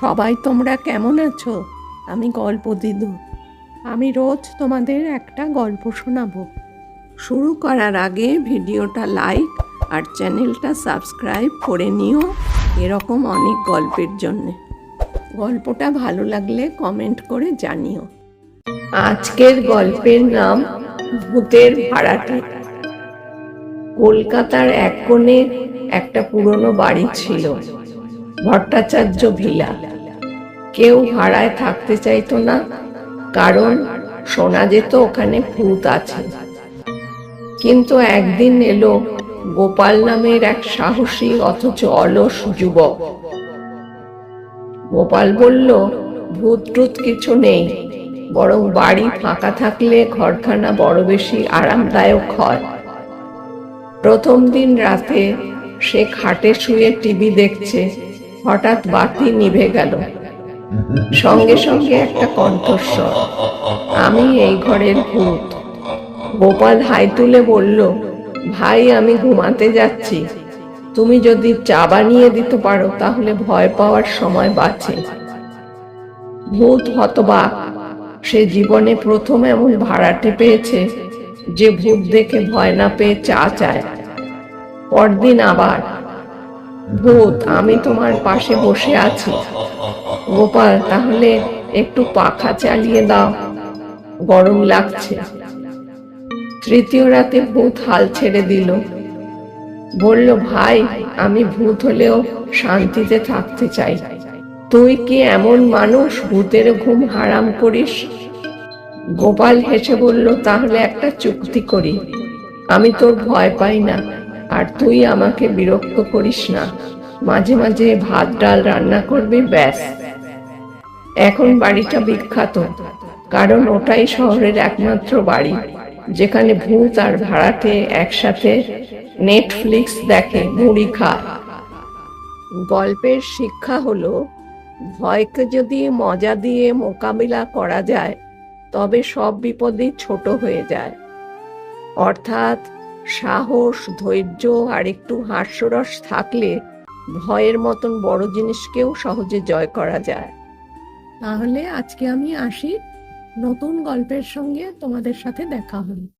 সবাই তোমরা কেমন আছো? আমি গল্প দিদু। আমি রোজ তোমাদের একটা গল্প শোনাবো। শুরু করার আগে ভিডিওটা লাইক আর চ্যানেলটা সাবস্ক্রাইব করে নিও এরকম অনেক গল্পের জন্যে। গল্পটা ভালো লাগলে কমেন্ট করে জানিও। আজকের গল্পের নাম ভূতের ভাড়াটে। কলকাতার এক কোণে একটা পুরনো বাড়ি ছিল, ভট্টাচার্য ভিলা। কেউ ভাড়ায় থাকতে চাইতো না, কারণ শোনা যেত ওখানে ভূত আছে। কিন্তু একদিন এলো গোপাল নামের এক সাহসী অথচ অলস যুবক। গোপাল বলল, ভূত টুত কিছু নেই, বরং বাড়ি ফাঁকা থাকলে ঘরখানা বড় বেশি আরামদায়ক হয়। প্রথম দিন রাতে সে খাটে শুয়ে টিভি দেখছে, হঠাৎ বাতি নিভে গেল। সঙ্গে সঙ্গে একটা কণ্ঠস্বর। আমি এই ঘরের ভূত। গোপাল হাই তুলে বলল, ভাই, আমি ঘুমাতে যাচ্ছি। তুমি যদি চা বানিয়ে দিতে পারো, তাহলে ভয় পাওয়ার সময় বাঁচে। ভূত হতবাক। সে জীবনে প্রথম এমন ভাড়াটে পেয়েছে, যে ভূত দেখে ভয় না পেয়ে চা চায়। পরদিন আবার, ভূত, আমি তোমার পাশে বসে আছি। গোপাল, তাহলে একটু পাখা চালিয়ে দাও। গরম লাগছে। তৃতীয় রাতে ভূত হাল ছেড়ে দিল। বলল, ভাই, আমি ভূত হলেও শান্তিতে থাকতে চাই। তুই কি এমন মানুষ ভূতের ঘুম হারাম করিস? গোপাল হেসে বলল, তাহলে একটা চুক্তি করি। আমি তোর ভয় পাই না, আর তুই আমাকে বিরক্ত করিস না। মাঝে মাঝে ভাত, ডাল রান্না করবি, ব্যাস। এখন বাড়িটা বিখ্যাত, কারণ ওটাই শহরের একমাত্র বাড়ি, যেখানে ভূত আর ভাড়াটে একসাথে নেটফ্লিক্স দেখে মুড়ি খায়। গল্পের শিক্ষা হলো, ভয়কে যদি মজা দিয়ে মোকাবিলা করা যায়, তবে সব বিপদই ছোট হয়ে যায়। অর্থাৎ সাহস, ধৈর্য আর একটু হাস্যরস থাকলে ভয়ের মতন বড় জিনিসকেও সহজে জয় করা যায়। তাহলে আজকে আমি আসি। নতুন গল্পের সঙ্গে তোমাদের সাথে দেখা হবে